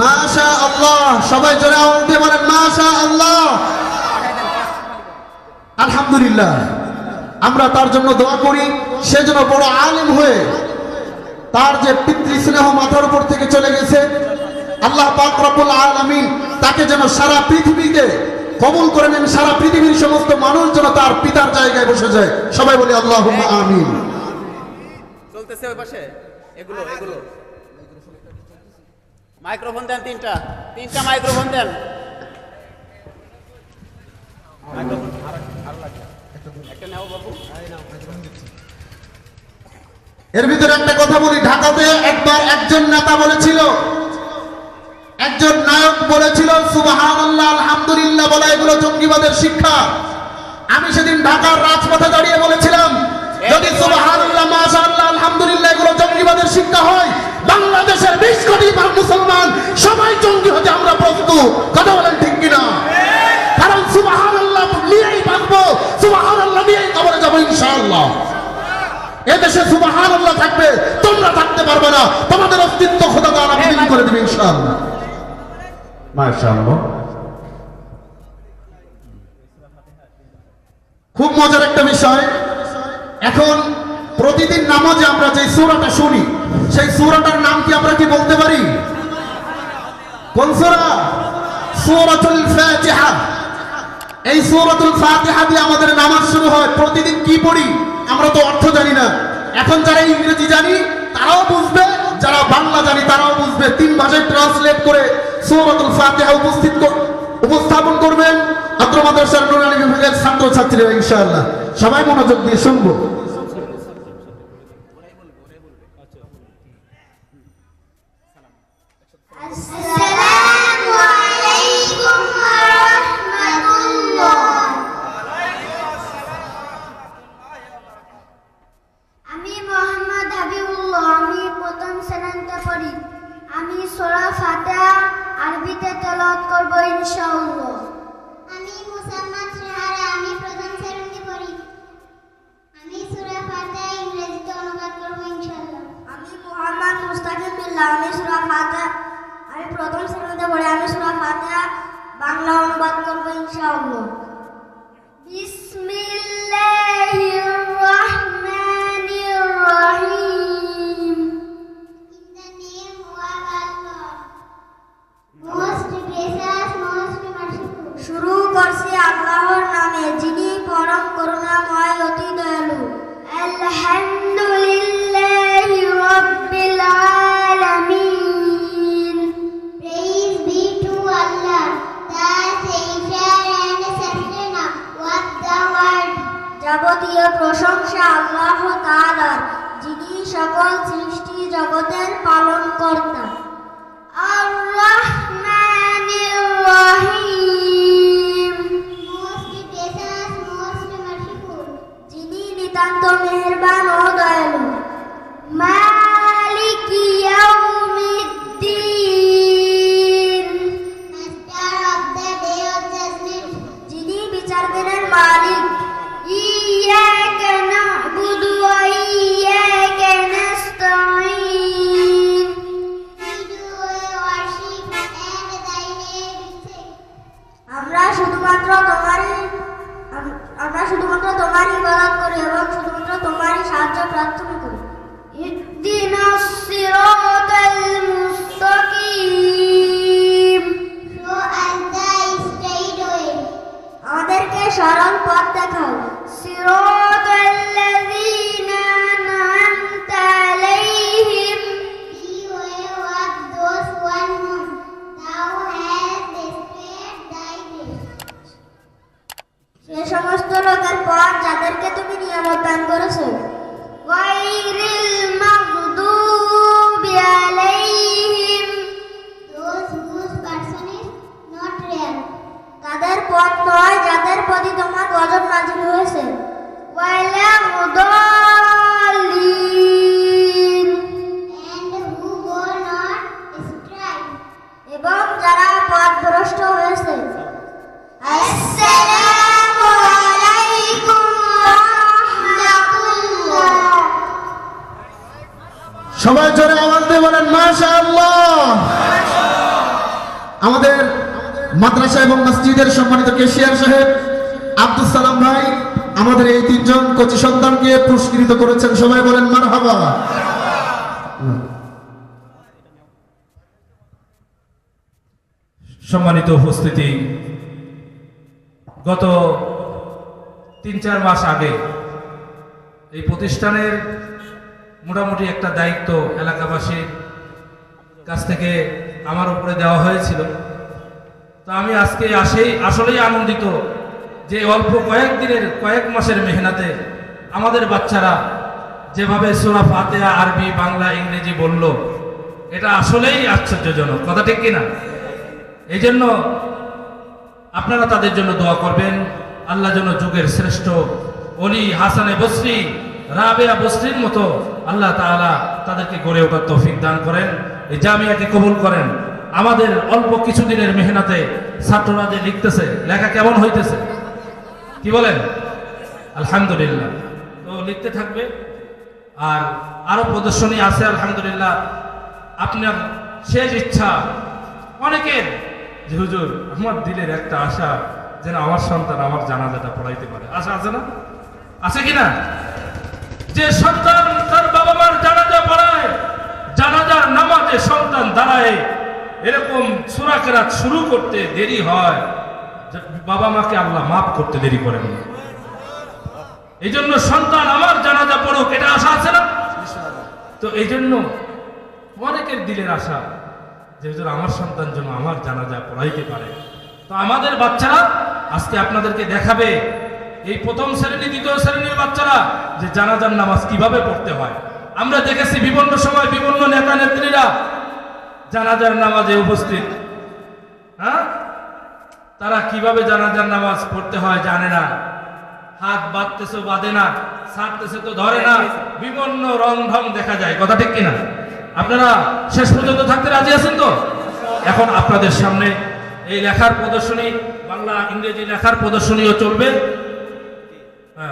মাশা আল্লাহ সবাই জোরে মাশা আল্লাহ আলহামদুলিল্লাহ। আমরা তার জন্য দোয়া করি, সে যেন বড় আলিম হয়ে তার যে পিতৃ স্নেহ মাথার উপর থেকে চলে গেছে, আল্লাহ পাক রব্বুল আলামিন তাকে যেন সারা পৃথিবীতে কবুল করে নেন, সারা পৃথিবীর সমস্ত মানুষ যেন তার পিতার জায়গায় বসে যায়। সবাই বলি আল্লাহ আমিন। চলতেছে ওই পাশে? এগুলো এগুলো। মাইক্রোফোন দেন তিনটা। তিনটা মাইক্রোফোন দেন। এর ভিতরে একটা কথা বলি ঢাকাতে একবার একজন নেতা বলেছিল একজন নায়ক বলেছিল সুবহানাল্লাহ আলহামদুলিল্লাহ বলা এগুলো জঙ্গিবাদের শিক্ষা। আমি সেদিন ঢাকার রাজপথে দাঁড়িয়ে বলেছিলাম যদি মাশাআল্লাহ আলহামদুলিল্লাহ এগুলো জঙ্গিবাদের শিক্ষা হয় আমরা কথা বলেন ঠিক কিনা? কারণ সুবহানাল্লাহ নিয়েই বাঁচবো সুবহানাল্লাহ নিয়েই কবরে যাব ইনশাআল্লাহ। এদেশে সুবাহান আল্লাহ থাকবে তোমরা থাকতে পারবে না। তোমাদের অস্তিত্ব খোদা তাআলা বিলীন করে দিবে ইনশাআল্লাহ। মাশাআল্লাহ। খুব মজার একটা বিষয়। এখন প্রতিদিন নামাজে আমরা যে সূরাটা শুনি সেই সূরাটার নাম কি আমরা কি বলতে পারি কোন সূরা? সূরাতুল ফাতিহা। এই সূরাতুল ফাতিহা দিয়ে আমাদের নামাজ শুরু হয়। প্রতিদিন কি পড়ি? আমরা তো অর্থ জানি না। এখন যারা ইংরেজি জানি তারাও বুঝবে। যারা বাংলা জানি তারাও বুঝবে। তিন ভাষায় ট্রান্সলেট করে সূরাতুল ফাতিহা উপস্থিত উপস্থাপন করবেন। আত্র মাদ্রাসার নুরানি বিভাগের ছাত্র ছাত্রীরা ইনশাআল্লাহ। সবাই মনোযোগ দিয়ে শুনব। আসসালামু আমি সূরা ফাতিহা আমি প্রথম শ্রেণীতে পড়ি আমি সূরা ফাতিহা বাংলা অনুবাদ করব ইনশাআল্লাহ। বিসমিল্লাহির রহমানির রহিম. শুরু করছি আল্লাহর নামে যিনি পরম করুণাময় অতি দয়ালু। আলহামদুলিল্লাহি tanto mis hermanos লোকের পথ যাদেরকে তুমি নিয়ামত দান করেছ। গায়রিল মাগদুবি আলাইহিম। Real. তাদের পথ নয় যাদের প্রতি তোমার গজব নাজিল হয়েছে। ওয়ালা মুদাল্লিন। Astray এবং যারা পথভ্রষ্ট হয়েছে। আসসালামু সবাই জোরে আওয়াজ দিয়ে বলেন, মাশাআল্লাহ। আমাদের মাদ্রাসা এবং মসজিদের সম্মানিত কেশিয়ার সাহেব আব্দুল সালাম ভাই, আমাদের এই তিনজন কচি সন্তানকে পুরস্কৃত করেছেন। সবাই বলেন সম্মানিত উপস্থিতি, গত তিন চার মাস আগে এই প্রতিষ্ঠানের মোটামুটি একটা দায়িত্ব এলাকাবাসীর কাছ থেকে আমার উপরে দেওয়া হয়েছিল। তো আমি আজকে আসেই, আসলেই আনন্দিত যে অল্প কয়েক দিনের, কয়েক মাসের মেহনাতে আমাদের বাচ্চারা যেভাবে সোনা ফাতেহা, আরবি, বাংলা, ইংরেজি বলল, এটা আসলেই আশ্চর্যজনক। কথা ঠিক কিনা? এই জন্য আপনারা তাদের জন্য দোয়া করবেন। আল্লাহ যেন যুগের শ্রেষ্ঠ অলি হাসানে বসরি রাবেয়া বসরির মতো আল্লাহ তাআলা তাদেরকে গড়ে ওঠার তৌফিক দান করেন, এই জামিয়াকে কবুল করেন। আমাদের অল্প কিছুদিনের মেহনাতে ছাত্ররা যে লিখতেছে, লেখা কেমন হইতেছে? কি বলেন? আলহামদুলিল্লাহ। তো লিখতে থাকবে। আর আরও প্রদর্শনী আছে, আলহামদুলিল্লাহ। আপনার শেষ ইচ্ছা। অনেকের, যে হুজুর, আমার দিলের একটা আশা, যেন আমার সন্তান আমার জানাজাটা পড়াইতে পারে। আশা আছে না? আছে কি না? যে সন্তান তার বাবা মার জানাজা পড়ায়, জানাজার নামাজে সন্তান দাঁড়ায়, এরকম সুরাকেরাত শুরু করতে দেরি হয়। বাবা মাকে আল্লাহ মাফ করতে দেরি করেন না। এই জন্য সন্তান আমার জানাজা পড়ুক, এটা আশা আছে না? তো এই জন্য অনেকের দিলের আশা যে আমার সন্তান যেন আমার জানাজা পড়াইতে পারে। তো আমাদের বাচ্চারা আজকে আপনাদেরকে দেখাবে এই প্রথম শ্রেণি, দ্বিতীয় শ্রেণির বাচ্চারা যে জানাজার নামাজ কীভাবে পড়তে হয়। আমরা দেখেছি বিভিন্ন সময় বিভিন্ন নেতা নেত্রীরা জানাজার নামাজে উপস্থিত। হ্যাঁ? তারা কীভাবে জানাজার নামাজ পড়তে হয় জানে না। হাত বাঁধতেছে, বাঁধে না, ছাড়তেছে তো ধরে না। বিভিন্ন রং ঢং দেখা যায়, কথা ঠিক কিনা? আপনারা শেষ পর্যন্ত থাকতে রাজি আছেন তো? এখন আপনাদের সামনে এই লেখার প্রদর্শনী, বাংলা ইংরেজি লেখার প্রদর্শনীও চলবে।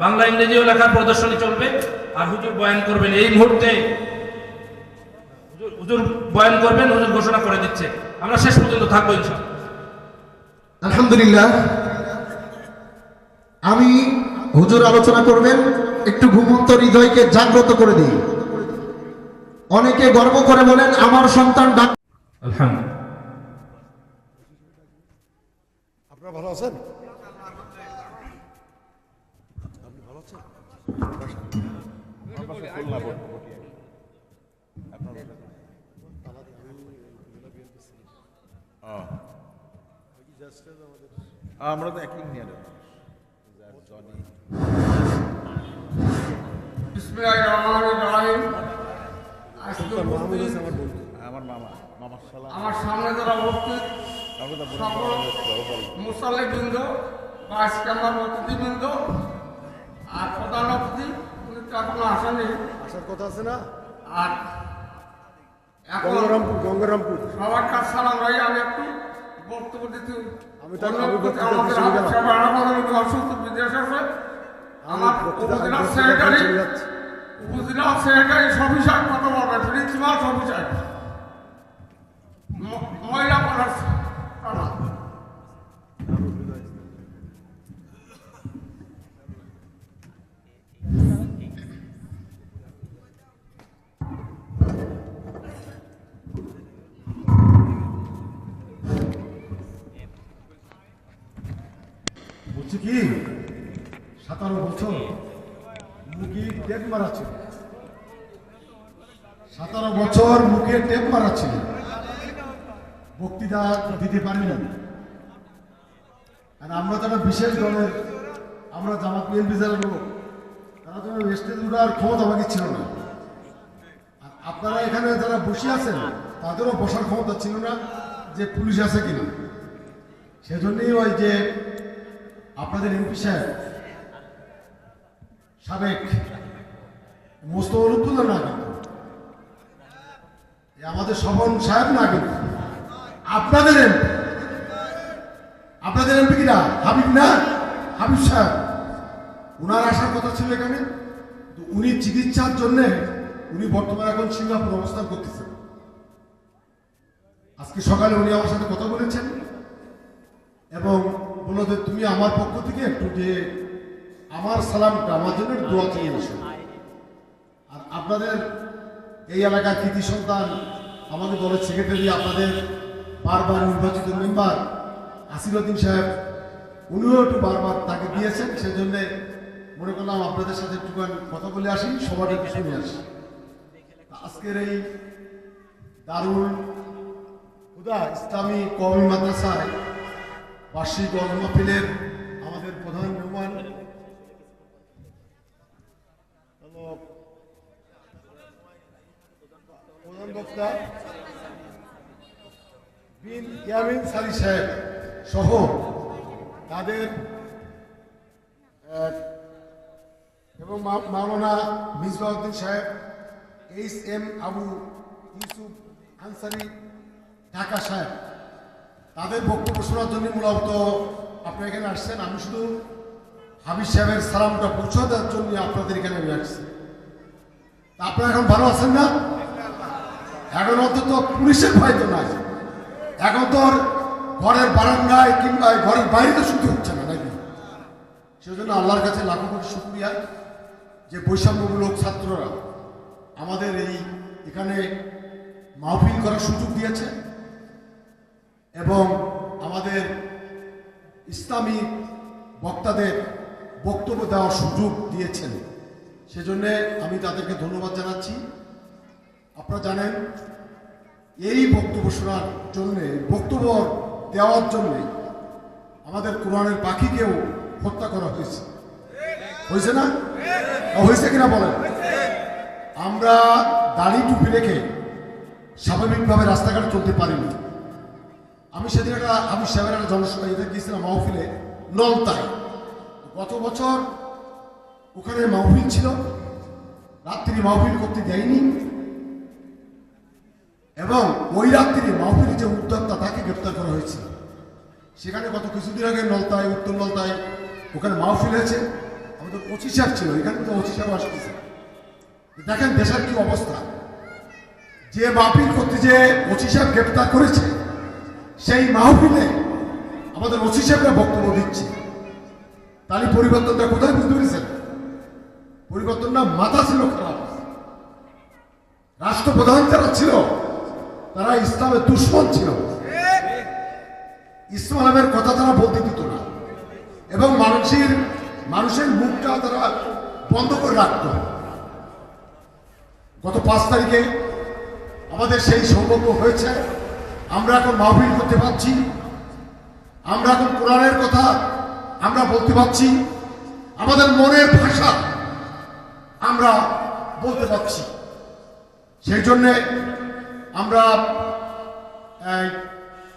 বাংলা ইংরেজিও লেখার প্রদর্শনী চলবে। আর হুজুর বয়ান করবেন। এই মুহূর্তে হুজুর- হুজুর বয়ান করবেন হুজুর ঘোষণা করে দিচ্ছে। আমরা শেষ পর্যন্ত থাকব আলহামদুলিল্লাহ। আমি হুজুর আলোচনা করবেন একটু ঘুমন্ত হৃদয়কে জাগ্রত করে দিই। অনেকে গর্ব করে বলেন আমার সন্তান ডাক আলহামদুলিল্লাহ। আপনারা ভালো আছেন আপনি ভালো আছেন আমরা তো একই নিয়ে আজকে আমার মামা মামার আমার সামনে যারা উপস্থিত আমরা সকল মুসাল্লি বৃন্দ ভাইস ক্যাম্বার অতিথিবৃন্দ আর প্রধান অতিথি উনি তো এখনও আসেনি আসার কথা আছে না? আর এখন গঙ্গারামপুর গঙ্গারামপুর। সবার কাছে সালাম ভাই আমি একটু বক্তব্য দিতে আমি। বক্তৃতা আমাদের আনাবানের অসুস্থ বিদেশ আছে। আমার উপজেলা সেক্রেটারি উপজেলা সেক্রেটারি সফিসার কথা বলবেন। প্রিন্সিপাল সফিসার। বছর মুখে টেপ মারাচ্ছিল। সাতারো বছর মুখে টেপ মারাচ্ছিল। বক্তৃতা দিতে পারি না আর আমরা যারা বিশেষ দলের, আমরা জামাত বিএনপি যারা লোক, তারা তো স্টেজ উঠার ক্ষমতা বাকি ছিল না। আর আপনারা এখানে যারা বসে আছেন, তাদেরও বসার ক্ষমতা ছিল না যে পুলিশ আছে কিনা। সেজন্যই ওই যে আপনাদের এমপি সাহেব সাবেক মোস্তফরুদ্দুল্লাহ না কিন্তু আমাদের স্বপন সাহেব না কিন্তু আপনাদের এমপি আপনাদের এমপি কিনা? হাবিব না? হাবিব সাহেব। উনার আসার কথা ছিল এখানে। উনি চিকিৎসার জন্য উনি বর্তমানে এখন সিঙ্গাপুর অবস্থান করতেছেন। আজকে সকালে উনি আমার সাথে কথা বলেছেন এবং বলল যে, তুমি আমার পক্ষ থেকে একটু যে আমার সালামটা আমার জন্য দোয়া চেয়ে এসো আর আপনাদের এই এলাকার কৃতি সন্তান, আমাদের দলের সেক্রেটারি আপনাদের বারবার নির্বাচিত মেম্বার আসিরুদ্দিন সাহেব, উনিও একটু বারবার তাকে দিয়েছেন, সেজন্য মনে করলাম আপনাদের সাথে একটু কথা বলে আসি, সবার একটু শুনে আসি। আজকের এই দারুল হুদা ইসলামী কওমি মাদ্রাসায় বার্ষিক ওয়াজ মাহফিলের আমাদের প্রধান মেহমান হলো বিন ইয়ামিন সালি সাহেব সহ তাদের এবং মাওলানা সাহেব, এইচ এম আবু ইউসুফ আনসারি, ঢাকা সাহেব। তাদের বক্তব্য শোনার জন্য মূলত আপনি এখানে আসছেন। আমি শুধু হাবিজ সাহেবের সালামটা পৌঁছে দেওয়ার জন্য আপনাদের এখানে আমি আসছি। আপনারা এখন ভালো আছেন না? এখন অন্তত পুলিশের ভয় তো নাই। এখন তো ঘরের বারান্দায় কিংবা ঘরের বাইরে তো শুতে হচ্ছে না, নাকি? সেজন্য আল্লাহর কাছে লাখো কোটি শুক্রিয়া যে বৈষম্যমূলক ছাত্ররা আমাদের এই এখানে মাহফিল করার সুযোগ দিয়েছে এবং আমাদের ইসলামী বক্তাদের বক্তব্য দেওয়ার সুযোগ দিয়েছেন। সেজন্যে আমি তাদেরকে ধন্যবাদ জানাচ্ছি। আপনারা জানেন, এই বক্তব্য শোনার জন্যে, বক্তব্য দেওয়ার জন্যে আমাদের কোরআনের পাখিকেও হত্যা করা হয়েছে। হয়েছে না? হয়েছে কিনা বলেন? আমরা দাড়ি টুপি রেখে স্বাভাবিকভাবে রাস্তাঘাটে চলতে পারিনি। আমি সেদিন একটা, আমি সাহেবের একটা জনসভা এদের গিয়েছিলাম মাহফিলে, নলতায়। গত বছর ওখানে মাহফিল ছিল। রাত্রি মাহফিল করতে দেয়নি। এবং ওই রাত্রি মাহফিলের যে উদ্যোক্তা, তাকে গ্রেপ্তার করা হয়েছিল। সেখানে গত কিছুদিন আগে নলতায় উত্তর নলতায় ওখানে মাহফিল আছে আমাদের ওচি সাহেব ছিল, এখানে তো ওচি সাহেব আসতেছে। দেখেন দেশের কি অবস্থা। যে মাহফিল করতে যে ওচি সাহেব গ্রেপ্তার করেছে, সেই মাহফিলে আমাদের ওসি সাহেবরা বক্তব্য দিচ্ছে। তাহলে পরিবর্তনটা কোথায় বুঝতে পেরেছেন? পরিবর্তনটা মাথা ছিল খারাপ। রাষ্ট্রপ্রধান যারা ছিল তারা ইসলামের দুশ্মন ছিল। ইসলামের কথা তারা বলতে দিত না। এবং মানুষের মানুষের মুখটা তারা বন্ধ করে রাখত। গত পাঁচ তারিখে আমাদের সেই সৌভাগ্য হয়েছে। আমরা এখন মাহফিল করতে পারছি। আমরা এখন কোরআনের কথা আমরা বলতে পারছি। আমাদের মনের ভাষা আমরা বলতে পারছি। সেই জন্যে আমরা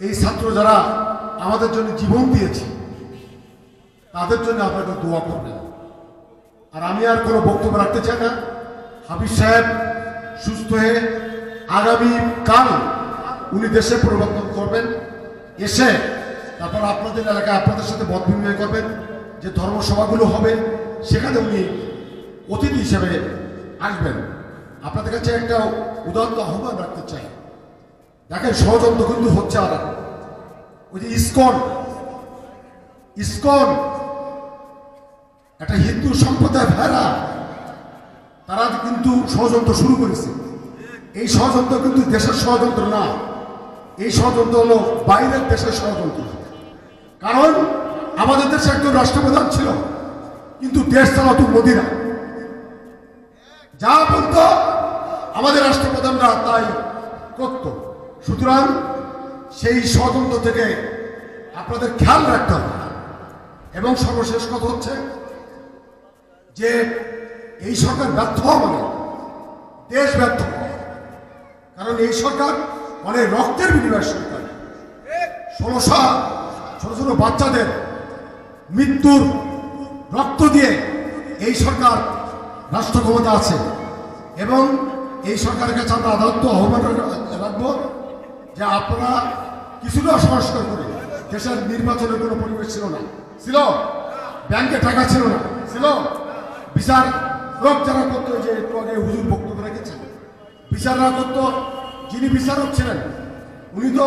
এই, ছাত্র যারা আমাদের জন্য জীবন দিয়েছে তাদের জন্য আপনাকে দোয়া করবেন। আর আমি আর কোনো বক্তব্য রাখতে চাই না। হাবিজ সাহেব সুস্থ হয়ে আগামী কাল উনি দেশে পরিবর্তন করবেন। এসে তারপর আপনাদের এলাকায় আপনাদের সাথে মত বিনিময় করবেন যে ধর্মসভাগুলো হবে সেখানে উনি অতিথি হিসেবে আসবেন। আপনাদের কাছে একটা উদাত্ত আহ্বান রাখতে চাই। দেখেন ষড়যন্ত্র কিন্তু হচ্ছে আর ওই যে ইস্কন ইস্কন, একটা হিন্দু সম্প্রদায় ভেড়া তারা কিন্তু ষড়যন্ত্র শুরু করেছে। এই ষড়যন্ত্র কিন্তু দেশের ষড়যন্ত্র না। এই ষড়যন্ত্র হলো বাইরের দেশের ষড়যন্ত্র। কারণ আমাদের দেশে একজন রাষ্ট্রপ্রধান ছিল, কিন্তু দেশ চালাতো মোদিরা যা বলতো আমাদের রাষ্ট্রপ্রধানরা তাই করত। সুতরাং সেই ষড়যন্ত্র থেকে আপনাদের খেয়াল রাখতে হবে। এবং সর্বশেষ কথা হচ্ছে যে এই সরকার ব্যর্থ মানে দেশ ব্যর্থ হওয়া। কারণ এই সরকার অনেক রক্তের বিনিময় সরকার। ষোলোশো ছোট ছোট বাচ্চাদের মৃত্যুর রক্ত দিয়ে এই সরকার রাষ্ট্র ক্ষমতা আছে। এবং এই সরকারের কাছে আমরা আদালত আহ্বান রাখব যে আপনারা কিছুটা সংস্কার করে দেশের নির্বাচনের কোনো পরিবেশ ছিল না। ছিল? ব্যাংকে টাকা ছিল না। ছিল? বিচার লোক যারা করতো, যে একটু আগে হুজুর বক্তব্য রেখেছেন, বিচাররা করতো, যিনি বিচারক ছিলেন, উনি তো